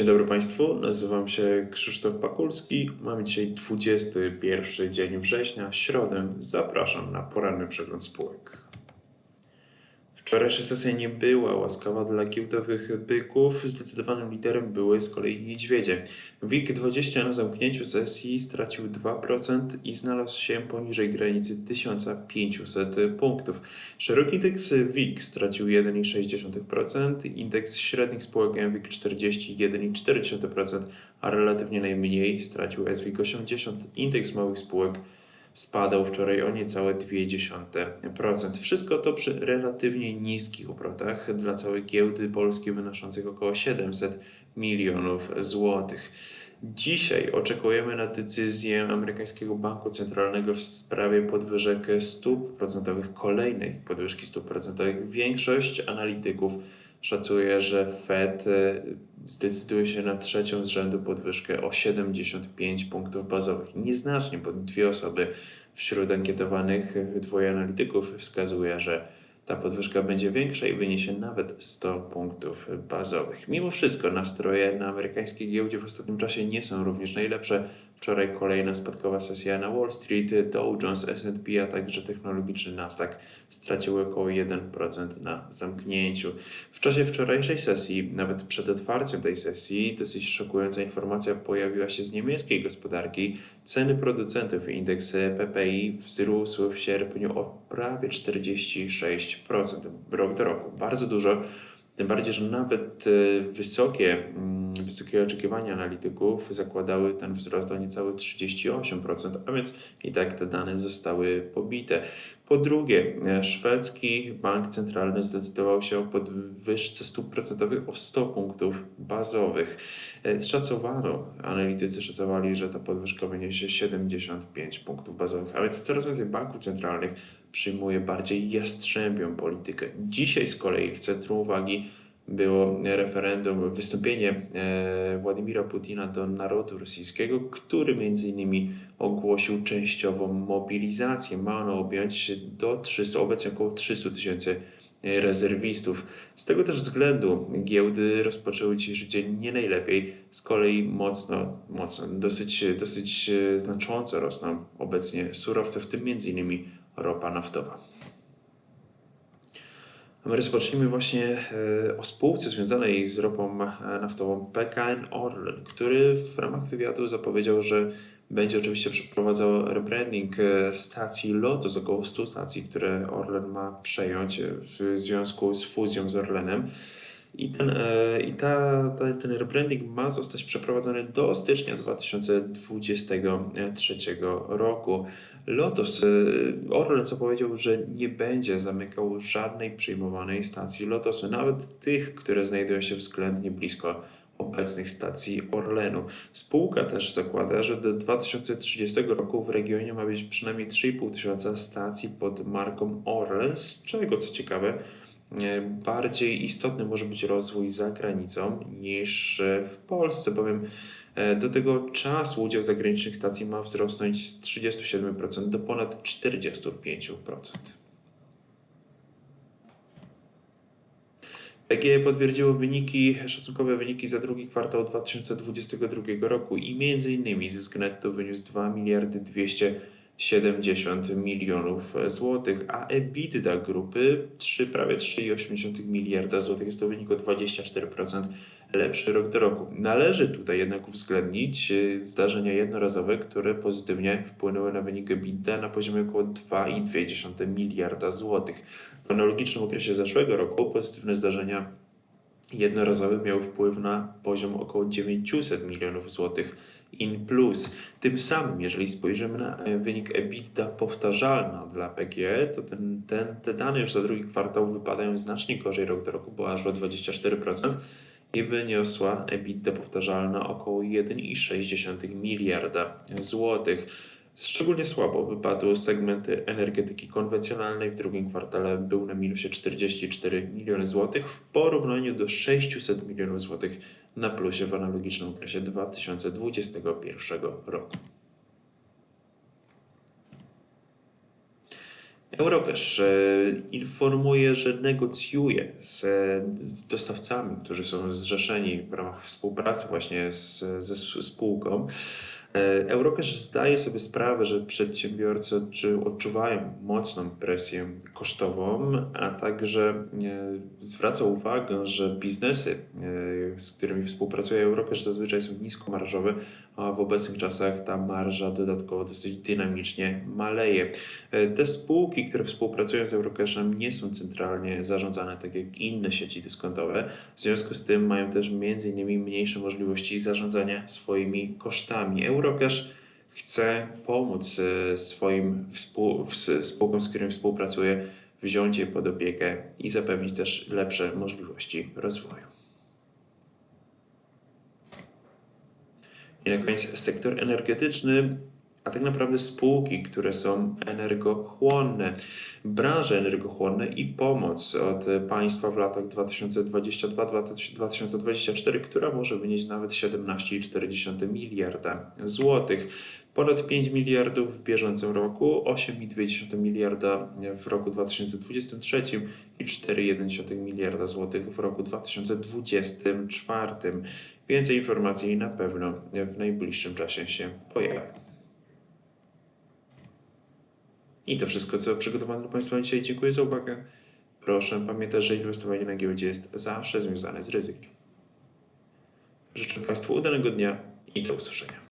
Dzień dobry Państwu, nazywam się Krzysztof Pakulski. Mamy dzisiaj 21 dzień września, środę. Zapraszam na poranny przegląd spółek. Wczorajsza sesja nie była łaskawa dla giełdowych byków. Zdecydowanym liderem były z kolei niedźwiedzie. WIG20 na zamknięciu sesji stracił 2% i znalazł się poniżej granicy 1500 punktów. Szeroki indeks WIG stracił 1,6%, indeks średnich spółek WIG 41,4%, a relatywnie najmniej stracił SWIG 80, indeks małych spółek spadał wczoraj o niecałe 0,2%. Wszystko to przy relatywnie niskich obrotach dla całej giełdy polskiej wynoszących około 700 milionów złotych. Dzisiaj oczekujemy na decyzję amerykańskiego banku centralnego w sprawie podwyżek stóp procentowych, kolejnej podwyżki stóp procentowych. Większość analityków szacuje, że Fed zdecyduje się na trzecią z rzędu podwyżkę o 75 punktów bazowych. Nieznacznie, bo dwie osoby wśród ankietowanych, dwoje analityków wskazuje, że ta podwyżka będzie większa i wyniesie nawet 100 punktów bazowych. Mimo wszystko nastroje na amerykańskiej giełdzie w ostatnim czasie nie są również najlepsze. Wczoraj kolejna spadkowa sesja na Wall Street, Dow Jones, S&P, a także technologiczny Nasdaq straciły około 1% na zamknięciu. W czasie wczorajszej sesji, nawet przed otwarciem tej sesji, dosyć szokująca informacja pojawiła się z niemieckiej gospodarki. Ceny producentów indeks PPI wzrósł w sierpniu o prawie 46% rok do roku. Bardzo dużo. Tym bardziej, że nawet e, wysokie, mm, wysokie oczekiwania analityków zakładały ten wzrost o niecałe 38%, a więc i tak te dane zostały pobite. Po drugie, e, szwedzki bank centralny zdecydował się o podwyżce stóp procentowych o 100 punktów bazowych. E, szacowano, analitycy szacowali, że ta podwyżka wyniesie 75 punktów bazowych, a więc coraz więcej banków centralnych przyjmuje bardziej jastrzębią politykę. Dzisiaj z kolei w centrum uwagi było referendum, wystąpienie e, Władimira Putina do narodu rosyjskiego, który między innymi ogłosił częściową mobilizację. Ma ono objąć do 300, obecnie około 300 tysięcy rezerwistów. Z tego też względu giełdy rozpoczęły dzisiejszy dzień nie najlepiej. Z kolei mocno, mocno, dosyć, dosyć znacząco rosną obecnie surowce, w tym innymi ropa naftowa. Rozpocznijmy właśnie e, o spółce związanej z ropą naftową PKN Orlen, który w ramach wywiadu zapowiedział, że będzie oczywiście przeprowadzał rebranding e, stacji Lotus, około 100 stacji, które Orlen ma przejąć w związku z fuzją z Orlenem. I, ten, e, i ta, ta, ten rebranding ma zostać przeprowadzony do stycznia 2023 roku. Lotus, e, Orlen zapowiedział, że nie będzie zamykał żadnej przyjmowanej stacji Lotosu, nawet tych, które znajdują się względnie blisko obecnych stacji Orlenu. Spółka też zakłada, że do 2030 roku w regionie ma być przynajmniej 3,5 tysiąca stacji pod marką Orlen, z czego co ciekawe bardziej istotny może być rozwój za granicą niż e, w Polsce, bowiem e, do tego czasu udział zagranicznych stacji ma wzrosnąć z 37% do ponad 45%. PGE potwierdziło wyniki, szacunkowe wyniki za drugi kwartał 2022 roku i innymi zysk netto wyniósł 2 miliardy 200 70 milionów złotych, a EBITDA grupy 3, prawie 3,8 miliarda złotych. Jest to wynik o 24% lepszy rok do roku. Należy tutaj jednak uwzględnić e, zdarzenia jednorazowe, które pozytywnie wpłynęły na wynik EBITDA na poziomie około 2,2 miliarda złotych. W analogicznym okresie zeszłego roku pozytywne zdarzenia jednorazowe miały wpływ na poziom około 900 milionów złotych in plus. Tym samym, jeżeli spojrzymy na e, wynik EBITDA powtarzalna dla PGE, to ten, ten, te dane już za drugi kwartał wypadają znacznie gorzej rok do roku, bo aż o 24% i wyniosła EBITDA powtarzalna około 1,6 miliarda złotych. Szczególnie słabo wypadły segmenty energetyki konwencjonalnej. W drugim kwartale był na minusie 44 miliony złotych w porównaniu do 600 milionów złotych na plusie w analogicznym okresie 2021 roku. Eurocash e, informuje, że negocjuje z, dostawcami, którzy są zrzeszeni w ramach współpracy właśnie z, ze spółką. E, Eurocash zdaje sobie sprawę, że przedsiębiorcy odczu- odczuwają mocną presję kosztową, a także e, zwraca uwagę, że biznesy, e, z którymi współpracuje Eurocash zazwyczaj są niskomarżowe, a w obecnych czasach ta marża dodatkowo dosyć dynamicznie maleje. Te spółki, które współpracują z Eurocashem nie są centralnie zarządzane tak jak inne sieci dyskontowe, w związku z tym mają też m.in. mniejsze możliwości zarządzania swoimi kosztami. Eurocash chce pomóc e, swoim spółkom, z którymi współpracuje, wziąć je pod opiekę i zapewnić też lepsze możliwości rozwoju. I na koniec sektor energetyczny, tak naprawdę spółki, które są energochłonne, branże energochłonne i pomoc od państwa w latach 2022-2024, która może wynieść nawet 17,4 miliarda złotych. Ponad 5 miliardów w bieżącym roku, 8,2 miliarda w roku 2023 i 4,1 miliarda złotych w roku 2024. Więcej informacji na pewno w najbliższym czasie się pojawi. I to wszystko, co przygotowano dla Państwa dzisiaj. Dziękuję za uwagę. Proszę pamiętać, że inwestowanie na giełdzie jest zawsze związane z ryzykiem. Życzę Państwu udanego dnia i do usłyszenia.